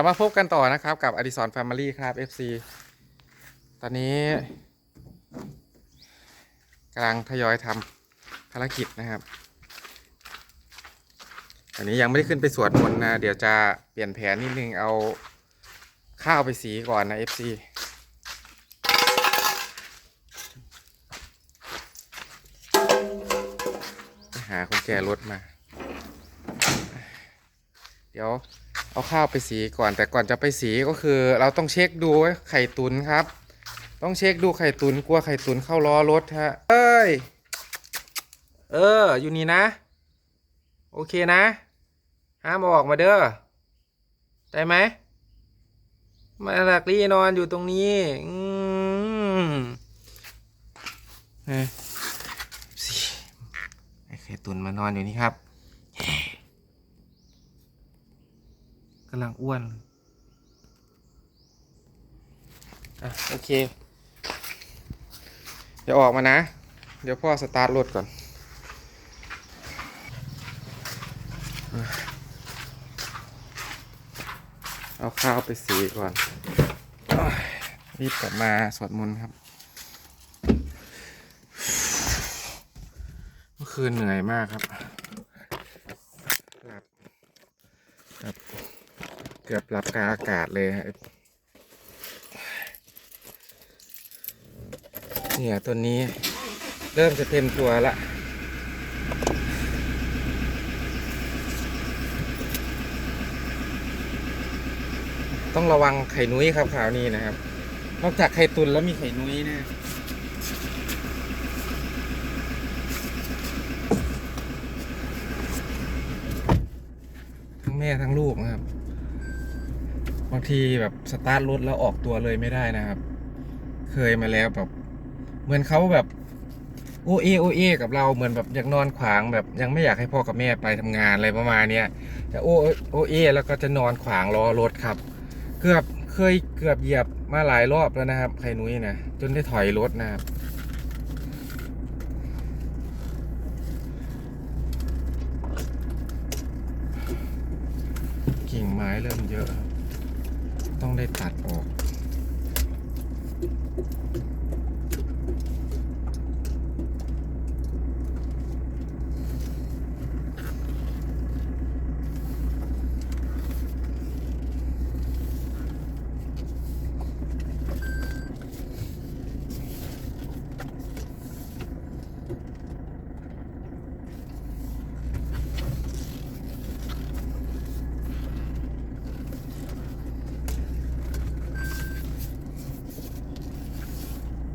ลับมาพบกันต่อนะครับกับอดิสรแฟมิลี่ครับ FC ตอนนี้กำลังทยอยทำภารกิจนะครับตอนนี้ยังไม่ได้ขึ้นไปสวดมนต์นะ เดี๋ยวจะเปลี่ยนแผนนิดนึงเอาข้าวไปสีก่อนนะ FC หาคนแก่รถมา เดี๋ยว เอาข้าวไปสีก่อนแต่ก่อนจะไปสีก็คือ เราต้องเช็คดูไข่ตุนครับ ต้องเช็คดูไข่ตุนกลัวไข่ตุนเข้าล้อรถฮะเอ้ยเออ อยู่นี่นะ โอเคนะห้ามออกมาเด้อได้ไหมมาหลักลี่นอนอยู่ตรงนี้ อืมเฮ้ยสิไอ้ไข่ตุนมานอนอยู่นี่ครับำลังอ้วน อะ โอเค เดี๋ยวออกมานะ เดี๋ยวพ่อสตาร์ทรถก่อน เอาข้าวไปสีก่อน รีบกลับมาสวดมนต์ครับ เมื่อคืนเหนื่อยมากครับหลับ เกือบหลับกาอากาศเลยฮะเนี่ยตัวนี้เริ่มจะเต็มตัวละต้องระวังไข่นุ้ยครับคราวนี้นะครับ นอกจากไข่ตุนแล้วมีไข่นุ้ยนะทั้งแม่ทั้งลูกนะครับ บางทีแบบสตาร์ทรถแล้วออกตัวเลยไม่ได้นะครับ เคยมาแล้วแบบ เหมือนเขาแบบโอเอโอเอกับเราเหมือนแบบอยากนอนขวางแบบยังไม่อยากให้พ่อกับแม่ไปทำงานอะไรประมาณเนี้ยแต่โอโอเอแล้วก็จะนอนขวางรอรถครับ เกือบเคยเกือบเหยียบมาหลายรอบแล้วนะครับไข่นุ้ยนะจนได้ถอยรถนะครับกิ่งไม้เริ่มเยอะ ต้องได้ตัดออก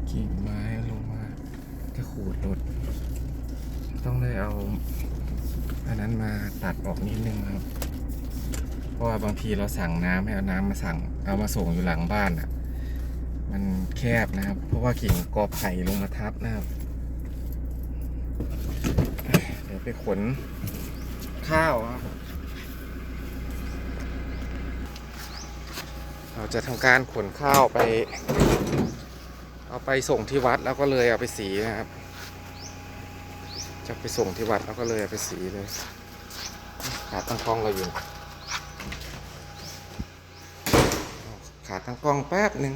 กิ่งไม้ลงมา จะขูดรถต้องได้เอา อันนั้นมาตัดออกนิดนึงครับ เพราะว่าบางทีเราสั่งน้ำให้เอาน้ำมาสั่ง เอามาส่งอยู่หลังบ้านอะ มันแคบนะครับ เพราะว่ากิ่งกอไผ่ลงมาทับนะครับ เดี๋ยวไปขนข้าวครับเราจะทำการขนข้าวไป เอาไปส่งที่วัดแล้วก็เลยเอาไปสีนะครับ จะไปส่งที่วัดแล้วก็เลยไปสีเลยขาตั้งกล้องเราอยู่ ขาตั้งกล้องแป๊บหนึ่ง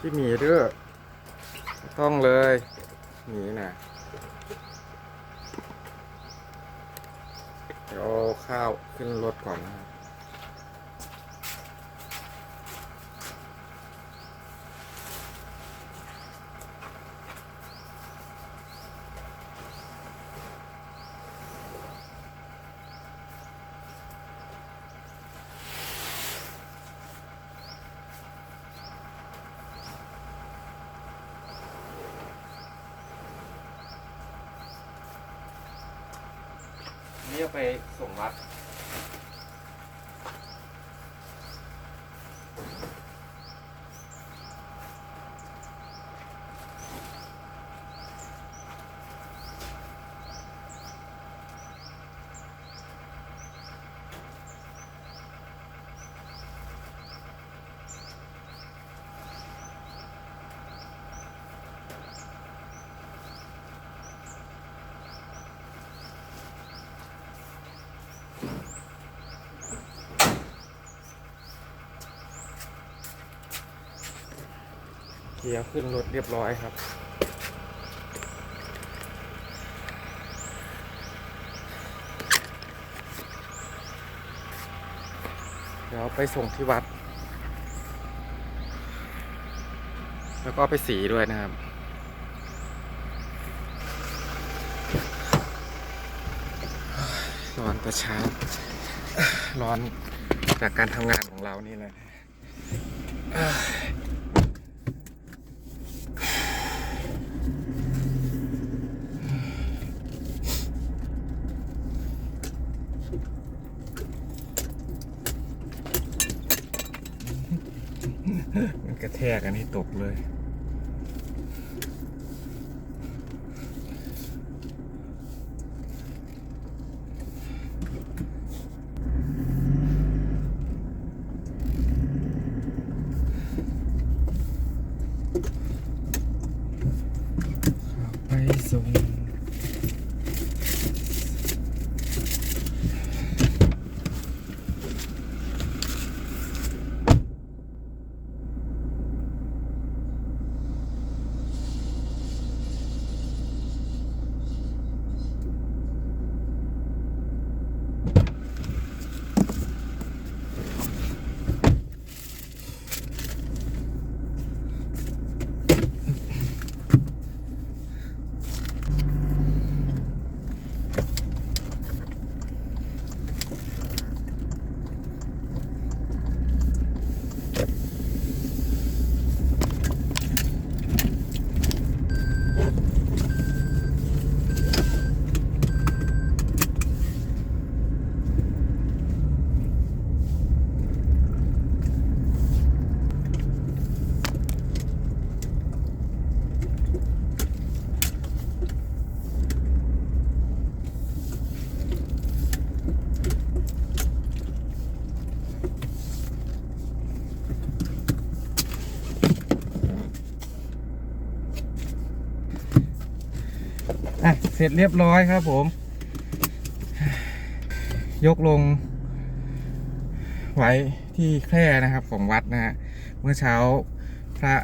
ที่มีเด้อง ต้องเลยนี่นะเดี๋ยวเอาข้าวขึ้นรถก่อนนะครับ ที่จะไปส่งวัด ลียร์ขึ้นรถเรียบร้อยครับ เดี๋ยวไปส่งที่วัด แล้วก็ไปสีด้วยนะครับร้อนแต่เช้า ร้อนจากการทำงานของเรานี่แหละ มันกระแทกอันนี้ตกเลยไปส่ง ร็จเรียบร้อยครับผม ยกลง ไว้ที่แคร่นะครับของวัดนะฮะเมื่อเช้าพระ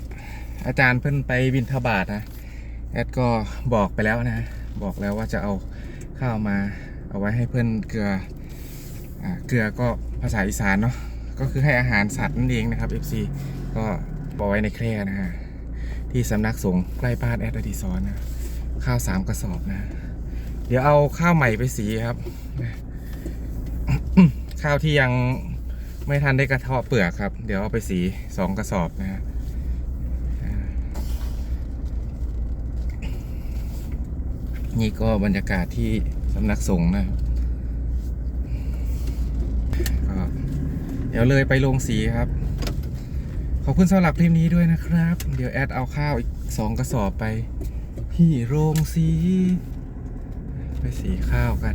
อาจารย์เพิ่นไปบินทบาทนะแอดก็บอกไปแล้วนะ บอกแล้วว่าจะเอาข้าวมาเอาไว้ให้เพื่อนเกลืออ่าเกลือก็ภาษาอีสานเนาะก็คือให้อาหารสัตว์นั่นเองนะครับ FC ก็บอกไว้ในแคร่นะฮะที่สำนักสงฆ์ใกล้บ้านแอดอดีศรนะ ข้าวสามกระสอบนะ เดี๋ยวเอาข้าวใหม่ไปสีครับ ข้าวที่ยังไม่ทันได้กระเทาะเปลือกครับ เดี๋ยวเอาไปสีสองกระสอบนะฮะนี่ก็บรรยากาศที่สำนักสงฆ์นะครับเดี๋ยวเลยไปลงสีครับ ขอบคุณสำหรับคลิปนี้ด้วยนะครับ เดี๋ยวแอดเอาข้าวอีกสองกระสอบไป ที่โรงสี ไปสีข้าวกัน